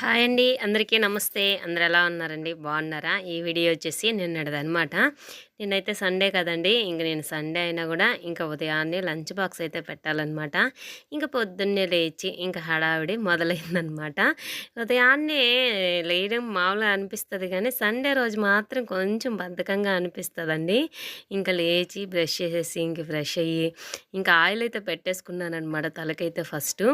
Hi అండి. అందరికీ నమస్తే. అందరు ఎలా ఉన్నారండి? బాగున్నారా? ఈ వీడియో వచ్చేసి నిన్నటిది నిన్నైతే నేనైతే సండే కదండి ఇంక నేను సండే అయినా కూడా ఇంకా ఉదయాన్నే లంచ్ బాక్స్ అయితే పెట్టాలన్నమాట. ఇంకా పొద్దున్నే లేచి ఇంకా హడావిడి మొదలైందనమాట ఉదయాన్నే లేయడం మామూలుగా అనిపిస్తుంది కానీ సండే రోజు మాత్రం కొంచెం బద్ధకంగా అనిపిస్తుందండి. ఇంకా లేచి బ్రష్ చేసేసి ఇంక ఫ్రెష్ అయ్యి ఇంకా ఆయిల్ అయితే పెట్టేసుకున్నానమాట తలకైతే ఫస్ట్.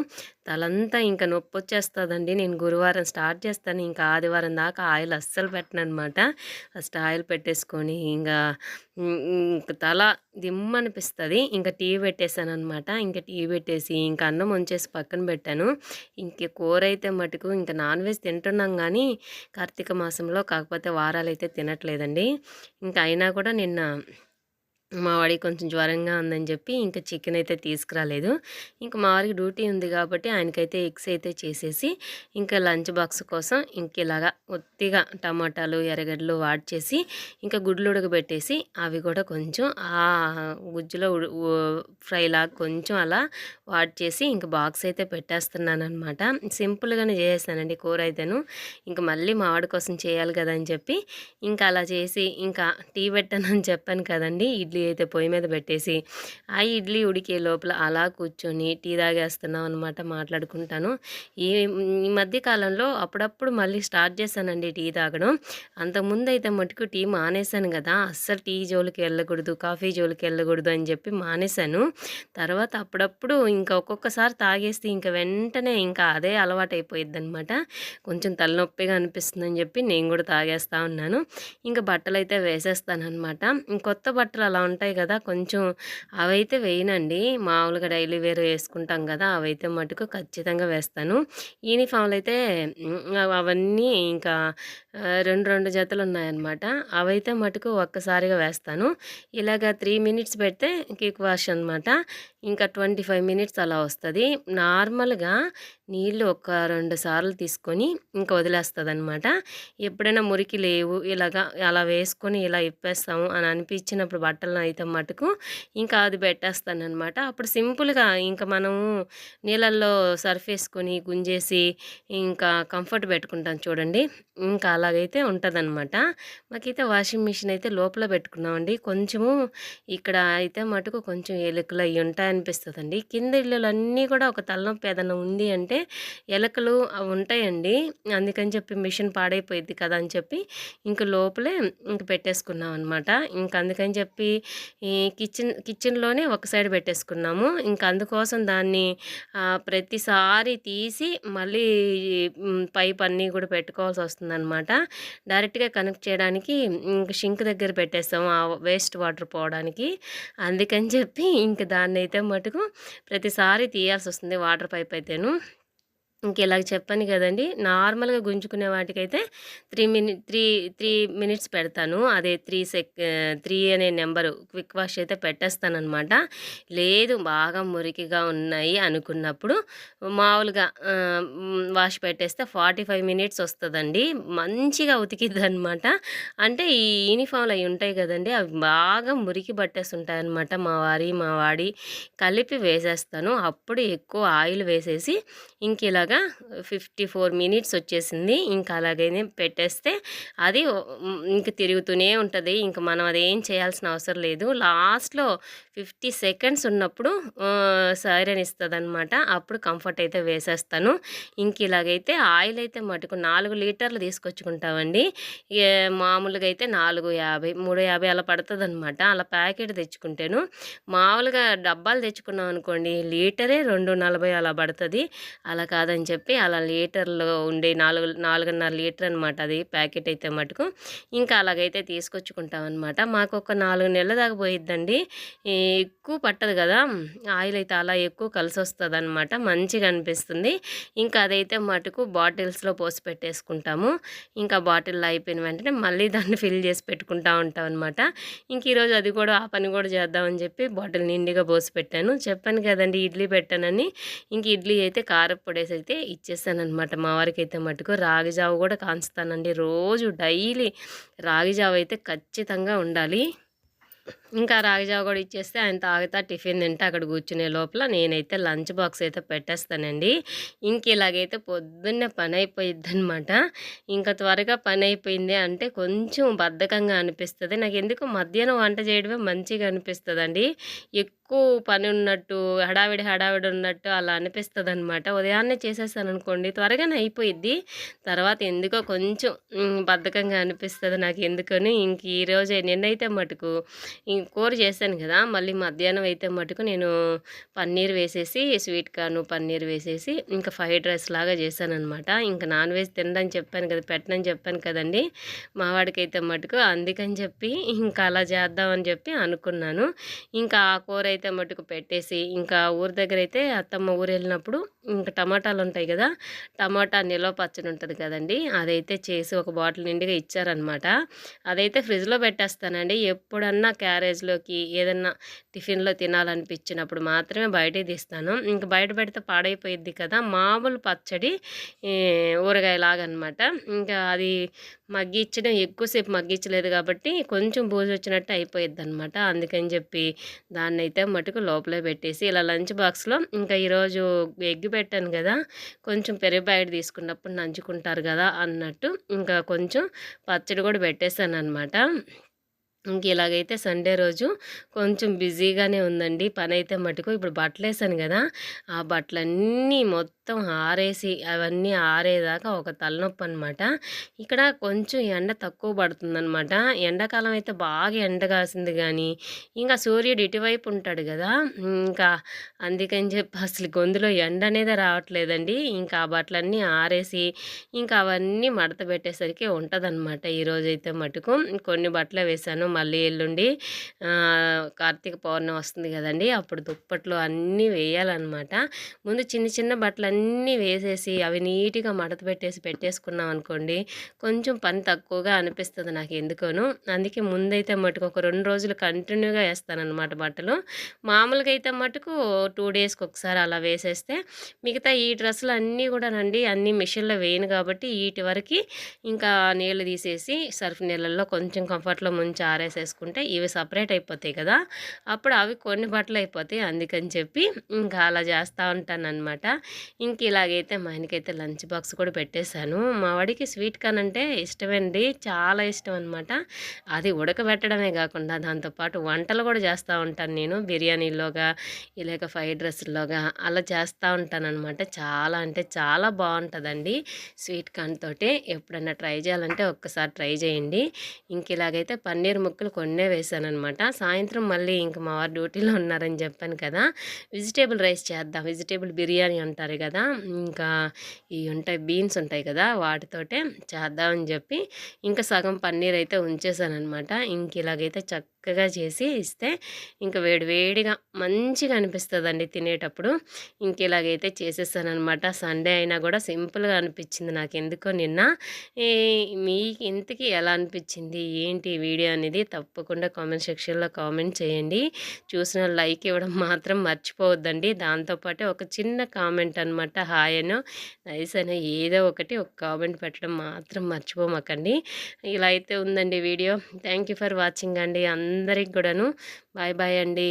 తలంతా ఇంకా నొప్పి వచ్చేస్తుందండి. నేను గురువారం స్టార్ట్ చేస్తాను ఇంకా ఆదివారం దాకా ఆయిల్ అస్సలు పెట్టను అనమాట ఫస్ట్ ఆయిల్ పెట్టేసుకొని ఇంకా ఇంక తల దిమ్మనిపిస్తుంది. ఇంకా టీ పెట్టేశాను అనమాట ఇంకా టీ పెట్టేసి ఇంకా అన్నం వంచేసి పక్కన పెట్టాను. ఇంక కూర అయితే మటుకు ఇంకా నాన్ వెజ్ తింటున్నాం కానీ కార్తీక మాసంలో కాకపోతే వారాలు అయితే తినట్లేదండి. ఇంకా అయినా కూడా నిన్న మా వాడికి కొంచెం జ్వరంగా ఉందని చెప్పి ఇంకా చికెన్ అయితే తీసుకురాలేదు. ఇంకా మా వారికి డ్యూటీ ఉంది కాబట్టి ఆయనకైతే ఎగ్స్ అయితే చేసేసి ఇంకా లంచ్ బాక్స్ కోసం ఇంక ఇలాగా ఒత్తిగా టమాటాలు ఎర్రగడ్డలు వాడ్ చేసి ఇంకా గుడ్లు ఉడకబెట్టేసి అవి కూడా కొంచెం ఆ గుజ్జులో ఫ్రైలాగా కొంచెం అలా వాడ్ చేసి ఇంకా బాక్స్ అయితే పెట్టేస్తున్నాను అనమాట సింపుల్గానే చేసేసానండి కూర అయితేను. ఇంకా మళ్ళీ మా వాడి కోసం చేయాలి కదా అని చెప్పి ఇంకా అలా చేసి ఇంకా టీ పెట్టానని చెప్పాను కదండి. ఇడ్లీ అయితే పొయ్యి మీద పెట్టేసి ఆ ఇడ్లీ ఉడికే లోపల అలా కూర్చొని టీ తాగేస్తున్నాం అనమాట మాట్లాడుకుంటాను. ఈ ఈ మధ్య కాలంలో అప్పుడప్పుడు మళ్ళీ స్టార్ట్ చేశానండి టీ తాగడం. అంతకుముందు అయితే మటుకు టీ మానేశాను కదా అస్సలు టీ జోలికి వెళ్ళకూడదు కాఫీ జోలికి వెళ్ళకూడదు అని చెప్పి మానేశాను. తర్వాత అప్పుడప్పుడు ఇంకా ఒక్కొక్కసారి తాగేస్తే ఇంకా వెంటనే ఇంకా అదే అలవాటు అయిపోయింది అనమాట కొంచెం తలనొప్పిగా అనిపిస్తుందని చెప్పి నేను కూడా తాగేస్తా ఉన్నాను. ఇంకా బట్టలు అయితే వేసేస్తాను అనమాట కొత్త బట్టలు అలా ఉంటాయి కదా కొంచెం అవైతే వేయనండి. మామూలుగా డైలీ వేర్ వేసుకుంటాం కదా అవైతే మటుకు ఖచ్చితంగా వేస్తాను. యూనిఫామ్లు అయితే అవన్నీ ఇంకా రెండు రెండు జతలు ఉన్నాయన్నమాట. అవైతే మటుకు ఒక్కసారిగా వేస్తాను. ఇలాగ త్రీ మినిట్స్ పెడితే కిక్ వాష్ అనమాట ఇంకా ట్వంటీ ఫైవ్ మినిట్స్ అలా వస్తుంది. నార్మల్గా నీళ్ళు ఒక రెండు సార్లు తీసుకొని ఇంకా వదిలేస్తుంది అనమాట ఎప్పుడైనా మురికి లేవు ఇలాగా అలా వేసుకొని ఇలా ఇప్పేస్తాము అని అనిపించినప్పుడు బట్టలను అయితే మటుకు. ఇంకా అది పెట్టేస్తాను అనమాట అప్పుడు సింపుల్గా ఇంకా మనము నీళ్ళల్లో సర్ఫ్ వేసుకొని గుంజేసి ఇంకా కంఫర్ట్ పెట్టుకుంటాం చూడండి. ఇంకా అలాగైతే ఉంటుందన్నమాట. మాకైతే వాషింగ్ మిషన్ అయితే లోపల పెట్టుకున్నామండి. కొంచెము ఇక్కడ అయితే మటుకు కొంచెం ఎలుకలు అవి ఉంటాయనిపిస్తుందండి. కింద ఇళ్ళలన్నీ కూడా ఒక తలనొప్పి ఏదైనా ఉంది అంటే ఎలకలు అవి ఉంటాయండి. అందుకని చెప్పి మిషన్ పాడైపోయింది కదా అని చెప్పి ఇంక లోపలే ఇంక పెట్టేసుకున్నాం అనమాట ఇంక అందుకని చెప్పి కిచెన్ కిచెన్లోనే ఒక సైడ్ పెట్టేసుకున్నాము. ఇంకా అందుకోసం దాన్ని ప్రతిసారి తీసి మళ్ళీ పైప్ అన్నీ కూడా పెట్టుకోవాల్సి వస్తుందన్నమాట. డైరెక్ట్గా కనెక్ట్ చేయడానికి ఇంకా షింక్ దగ్గర పెట్టేస్తాము ఆ వేస్ట్ వాటర్ పోవడానికి. అందుకని చెప్పి ఇంక దాన్ని అయితే మటుకు ప్రతిసారి తీయాల్సి వస్తుంది వాటర్ పైప్ అయితేను. ఇంక ఇలాగ చెప్పాను కదండి. నార్మల్గా గుంజుకునే వాటికైతే three minute three three minutes పెడతాను. అదే త్రీ సెక్ త్రీ అనే నెంబరు క్విక్ వాష్ అయితే పెట్టేస్తానమాట లేదు బాగా మురికిగా ఉన్నాయి అనుకున్నప్పుడు మామూలుగా వాష్ పెట్టేస్తే ఫార్టీ ఫైవ్ మినిట్స్ వస్తుందండి. మంచిగా ఉతికిద్ది అనమాట అంటే ఈ యూనిఫామ్లు అవి ఉంటాయి కదండి అవి బాగా మురికి పట్టేసి అనమాట మా వారి మా వాడి కలిపి వేసేస్తాను. అప్పుడు ఎక్కువ ఆయిల్ వేసేసి ఇంక ఇలాగ ఇలాగా ఫిఫ్టీ ఫోర్ మినిట్స్ వచ్చేసింది. ఇంకా అలాగైతే పెట్టేస్తే అది ఇంక తిరుగుతూనే ఉంటుంది. ఇంక మనం అదేం చేయాల్సిన అవసరం లేదు. లాస్ట్లో ఫిఫ్టీ సెకండ్స్ ఉన్నప్పుడు సైరన్ ఇస్తుంది అనమాట అప్పుడు కంఫర్ట్ అయితే వేసేస్తాను. ఇంక ఇలాగైతే ఆయిల్ అయితే మటుకు నాలుగు లీటర్లు తీసుకొచ్చుకుంటామండి. మామూలుగా అయితే నాలుగు యాభై మూడు యాభై అలా పడుతుంది అనమాట అలా ప్యాకెట్ తెచ్చుకుంటాను. మామూలుగా డబ్బాలు తెచ్చుకున్నాం అనుకోండి లీటరే రెండు నలభై అలా పడుతుంది. అలా కాదని అని చెప్పి అలా లీటర్లో ఉండే నాలుగు నాలుగున్నర లీటర్ అనమాట అది ప్యాకెట్ అయితే మటుకు. ఇంకా అలాగైతే తీసుకొచ్చుకుంటాం అనమాట మాకు ఒక నాలుగు నెలల దాకా పోయిద్దండి. ఎక్కువ పట్టదు కదా ఆయిల్ అయితే అలా ఎక్కువ కలిసి వస్తుంది అనమాట మంచిగా అనిపిస్తుంది. ఇంకా అదైతే మటుకు బాటిల్స్లో పోసి పెట్టేసుకుంటాము. ఇంకా బాటిల్లో అయిపోయిన వెంటనే మళ్ళీ దాన్ని ఫిల్ చేసి పెట్టుకుంటా ఉంటాం అనమాట ఇంక ఈరోజు అది కూడా ఆ పని కూడా చేద్దామని చెప్పి బాటిల్ నిండిగా పోసి పెట్టాను. చెప్పాను కదండి ఇడ్లీ పెట్టానని. ఇంక ఇడ్లీ అయితే కారపొడేసి అయితే అయితే ఇచ్చేస్తానమాట మా వారికి అయితే మటుకు రాగి జావ కూడా కాంచుతానండి. రోజు డైలీ రాగి జావ అయితే ఖచ్చితంగా ఉండాలి. ఇంకా రాగిజావ కూడా ఇచ్చేస్తే ఆయన తాగుతా టిఫిన్ తింటే అక్కడ కూర్చునే లోపల నేనైతే లంచ్ బాక్స్ అయితే పెట్టేస్తానండి. ఇంక ఇలాగైతే పొద్దున్నే పని అయిపోయిద్దనమాట ఇంకా త్వరగా పని అయిపోయింది అంటే కొంచెం బద్ధకంగా అనిపిస్తుంది. నాకు ఎందుకు మధ్యాహ్నం వంట చేయడమే మంచిగా అనిపిస్తుందండి. ఎక్కువ పని ఉన్నట్టు హడావిడి హడావిడి ఉన్నట్టు అలా అనిపిస్తుంది అనమాట ఉదయాన్నే చేసేస్తాను అనుకోండి త్వరగానే అయిపోయిద్ది. తర్వాత ఎందుకో కొంచెం బద్ధకంగా అనిపిస్తుంది నాకు ఎందుకని. ఇంక ఈరోజే నిన్నైతే మటుకు కూర చేశాను కదా మళ్ళీ మధ్యాహ్నం అయితే మటుకు నేను పన్నీర్ వేసేసి స్వీట్ కార్న్ పన్నీర్ వేసేసి ఇంకా ఫ్రైడ్ రైస్ లాగా చేశాను అనమాట ఇంకా నాన్ వెజ్ తినదని చెప్పాను కదా పెట్టనని చెప్పాను కదండి. మా వాడికైతే మటుకు అందుకని చెప్పి ఇంకా అలా చేద్దామని చెప్పి అనుకున్నాను. ఇంకా ఆ కూర అయితే మటుకు పెట్టేసి ఇంకా ఊరి దగ్గర అయితే అత్తమ్మ ఊరు వెళ్ళినప్పుడు ఇంకా టమాటాలు ఉంటాయి కదా టమాటా నిల్వ పచ్చడి ఉంటుంది కదండి అదైతే చేసి ఒక బాటిల్ నిండుగా ఇచ్చారనమాట అదైతే ఫ్రిడ్జ్లో పెట్టేస్తానండి. ఎప్పుడన్నా క్యారేజ్లోకి ఏదన్నా టిఫిన్లో తినాలనిపించినప్పుడు మాత్రమే బయటే తీస్తాను. ఇంకా బయట పెడితే పాడైపోయిద్ది కదా! మామూలు పచ్చడి ఊరగాయలాగనమాట. ఇంకా అది మగ్గించడం ఎక్కువసేపు మగ్గించలేదు కాబట్టి కొంచెం బూజు వచ్చినట్టు అయిపోయిద్ది అనమాట అందుకని చెప్పి దాన్ని అయితే మటుకు లోపలే పెట్టేసి ఇలా లంచ్ బాక్స్లో ఇంకా ఈరోజు ఎగ్ పెట్టాను కదా! కొంచెం పెరుగు ప్యాకెట్ తీసుకున్నప్పుడు నంచుకుంటారు కదా! అన్నట్టు ఇంకా కొంచెం పచ్చడి కూడా పెట్టేశాను అనమాట ఇంక ఇలాగైతే సండే రోజు కొంచెం బిజీగానే ఉందండి. పని అయితే మటుకు ఇప్పుడు బట్టలు వేసాను కదా. ఆ బట్టలన్నీ మొత్తం మొత్తం ఆరేసి అవన్నీ ఆరేదాకా ఒక తలనొప్పి అనమాట ఇక్కడ కొంచెం ఎండ తక్కువ పడుతుందనమాట. ఎండాకాలం అయితే బాగా ఎండ కాసింది కానీ ఇంకా సూర్యుడు ఇటువైపు ఉంటాడు కదా ఇంకా అందుకని చెప్పి అసలు గొంతులో ఎండ అనేది రావట్లేదండి. ఇంకా ఆ బట్టలన్నీ ఆరేసి ఇంకా అవన్నీ మడత పెట్టేసరికి ఉంటుందన్నమాట ఈరోజైతే మటుకు. కొన్ని బట్టలు వేసాను మళ్ళీ ఎల్లుండి కార్తీక పౌర్ణమి వస్తుంది కదండి అప్పుడు దుప్పట్లు అన్నీ వేయాలన్నమాట ముందు చిన్న చిన్న బట్టలు అన్నీ వేసేసి అవి నీట్గా మడత పెట్టేసి పెట్టేసుకున్నాం అనుకోండి కొంచెం పని తక్కువగా అనిపిస్తుంది నాకు ఎందుకోను. అందుకే ముందైతే మటుకు ఒక రెండు రోజులు కంటిన్యూగా వేస్తానన్నమాట బట్టలు. మామూలుగా అయితే మటుకు టూ డేస్కి ఒకసారి అలా వేసేస్తే మిగతా ఈ డ్రెస్సులు అన్నీ కూడా నండి అన్నీ మిషన్లో వేయను కాబట్టి వీటి వరకు ఇంకా నీళ్ళు తీసేసి సర్ఫ్ నీళ్ళల్లో కొంచెం కంఫర్ట్లో ముంచి ఆరేసేసుకుంటే ఇవి సపరేట్ అయిపోతాయి కదా. అప్పుడు అవి కొన్ని బట్టలు అయిపోతాయి అందుకని చెప్పి ఇంకా అలా చేస్తూ ఉంటాను అనమాట ఇంక ఇలాగైతే మా ఆయనకైతే లంచ్ బాక్స్ కూడా పెట్టేశాను. మా వాడికి స్వీట్ కార్న్ అంటే ఇష్టమండి. చాలా ఇష్టం అనమాట అది ఉడకబెట్టడమే కాకుండా దాంతోపాటు వంటలు కూడా చేస్తూ ఉంటాను నేను. బిర్యానీలోగా ఇలాగ ఫ్రైడ్ రైస్లోగా అలా చేస్తూ ఉంటాను అనమాట చాలా అంటే చాలా బాగుంటుందండి స్వీట్ కార్న్ తోటి. ఎప్పుడన్నా ట్రై చేయాలంటే ఒక్కసారి ట్రై చేయండి. ఇంక ఇలాగైతే పన్నీర్ ముక్కలు కొన్నే వేసానమాట సాయంత్రం మళ్ళీ ఇంక మా వారు డ్యూటీలో ఉన్నారని చెప్పాను కదా. వెజిటేబుల్ రైస్ చేద్దాం. వెజిటేబుల్ బిర్యానీ అంటారు కదా. ఇంకా ఇవి ఉంటాయి బీన్స్ ఉంటాయి కదా! వాటితోటే చేద్దామని చెప్పి ఇంకా సగం పన్నీర్ అయితే ఉంచేసానమాట ఇంక ఇలాగైతే చక్క చక్కగా చేసి ఇస్తే ఇంకా వేడివేడిగా మంచిగా అనిపిస్తుందండి తినేటప్పుడు. ఇంక ఇలాగైతే చేసేసానమాట సండే అయినా కూడా సింపుల్గా అనిపించింది నాకు ఎందుకో నిన్న మీకు ఇంతకీ ఎలా అనిపించింది ఏంటి వీడియో అనేది? తప్పకుండా కామెంట్ సెక్షన్లో కామెంట్ చేయండి. చూసిన లైక్ ఇవ్వడం మాత్రం మర్చిపోవద్దండి. దాంతోపాటు ఒక చిన్న కామెంట్ అనమాట హాయ్ అనో నైస్ అనో ఏదో ఒకటి ఒక కామెంట్ పెట్టడం మాత్రం మర్చిపోమాకండి. ఇలా అయితే ఉందండి వీడియో. థ్యాంక్ ఫర్ వాచింగ్ అండి. అందరికి కూడాను. బాయ్ బాయ్ అండి.